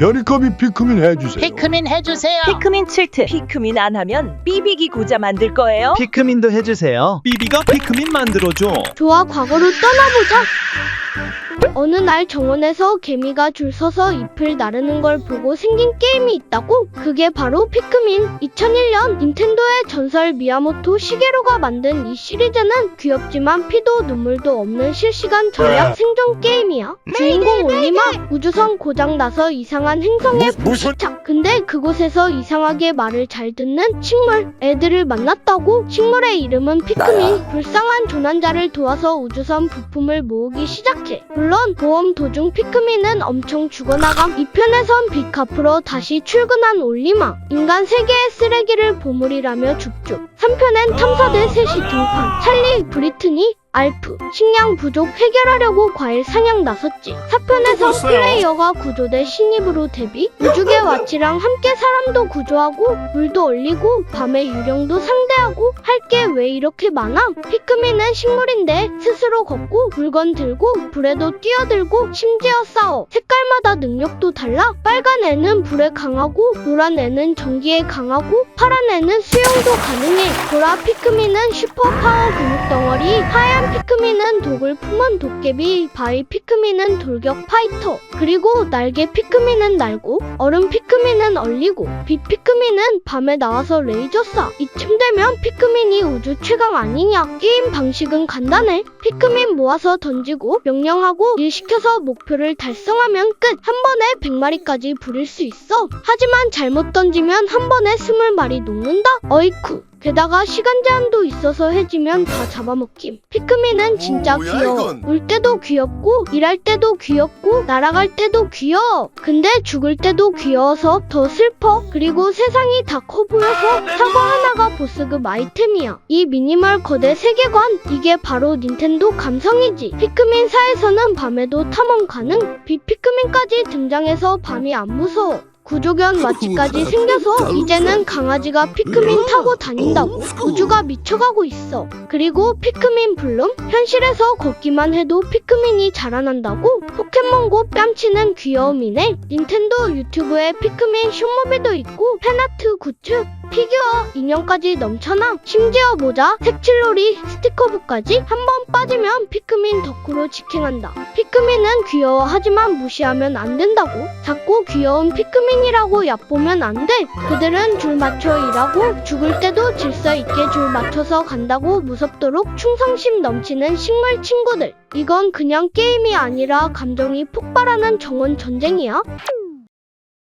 별이컵이 피크민 해주세요. 피크민 해주세요. 피크민 7트. 피크민 안 하면 삐비기 고자 만들 거예요. 피크민도 해주세요. 삐비가 피크민 만들어줘. 좋아, 과거로 떠나보자. 어느 날 정원에서 개미가 줄 서서 잎을 나르는 걸 보고 생긴 게임이 있다고? 그게 바로 피크민. 2001년 닌텐도의 전설 미야모토 시게루가 만든 이 시리즈는 귀엽지만 피도 눈물도 없는 실시간 전략 생존 게임이야. 주인공 올리마 우주선 고장 나서 이상한 행성에 부착. 근데 그곳에서 이상하게 말을 잘 듣는 식물 애들을 만났다고. 식물의 이름은 피크민. 불쌍한 조난자를 도와서 우주선 부품을 모으기 시작 해. 물론 보험 도중 피크민은 엄청 죽어나감. 2편에선 빅카프로 다시 출근한 올리마. 인간 세계의 쓰레기를 보물이라며 죽죽. 3편엔 탐사대 셋이 등판. 찰리, 브리트니, 알프, 식량 부족 해결하려고 과일 사냥 나섰지. 4편에서 플레이어가 구조대 신입으로 데뷔. 우주계 와치랑 함께 사람도 구조하고 물도 올리고 밤에 유령도 상대하고 할 게 왜 이렇게 많아? 피크민은 식물인데 스스로 걷고 물건 들고 불에도 뛰어들고 심지어 싸워. 색깔마다 능력도 달라. 빨간 애는 불에 강하고 노란 애는 전기에 강하고 파란 애는 수영도 가능해. 보라 피크민은 슈퍼파워 근육덩어리 하얀 피크민은 독을 품은 도깨비 바위 피크민은 돌격 파이터 그리고 날개 피크민은 날고 얼음 피크민은 얼리고 빛 피크민은 밤에 나와서 레이저 쏴. 이쯤 되면 피크민이 우주 최강 아니냐? 게임 방식은 간단해. 피크민 모아서 던지고 명령하고 일시켜서 목표를 달성하면 끝. 한 번에 100마리까지 부릴 수 있어. 하지만 잘못 던지면 한 번에 20마리 녹는다? 어이쿠 게다가 시간 제한도 있어서 해지면 다 잡아먹힘. 피크민은 진짜 뭐야, 귀여워. 이건? 울 때도 귀엽고, 일할 때도 귀엽고, 날아갈 때도 귀여워. 근데 죽을 때도 귀여워서 더 슬퍼. 그리고 세상이 다 커 보여서 사과 하나가 보스급 아이템이야. 이 미니멀 거대 세계관, 이게 바로 닌텐도 감성이지. 피크민사에서는 밤에도 탐험 가능. 빛 피크민까지 등장해서 밤이 안 무서워. 구조견 마취까지 생겨서 이제는 강아지가 피크민 타고 다닌다고 우주가 미쳐가고 있어. 그리고 피크민 블룸 현실에서 걷기만 해도 피크민이 자라난다고 포켓몬고 뺨치는 귀여움이네. 닌텐도 유튜브에 피크민 숏무비도 있고 팬아트 굿즈 피규어, 인형까지 넘쳐나. 심지어 모자, 색칠놀이, 스티커북까지 한 번 빠지면 피크민 덕후로 직행한다. 피크민은 귀여워 하지만 무시하면 안 된다고. 작고 귀여운 피크민이라고 얕보면 안 돼. 그들은 줄 맞춰 일하고 죽을 때도 질서 있게 줄 맞춰서 간다고 무섭도록 충성심 넘치는 식물 친구들. 이건 그냥 게임이 아니라 감정이 폭발하는 정원 전쟁이야.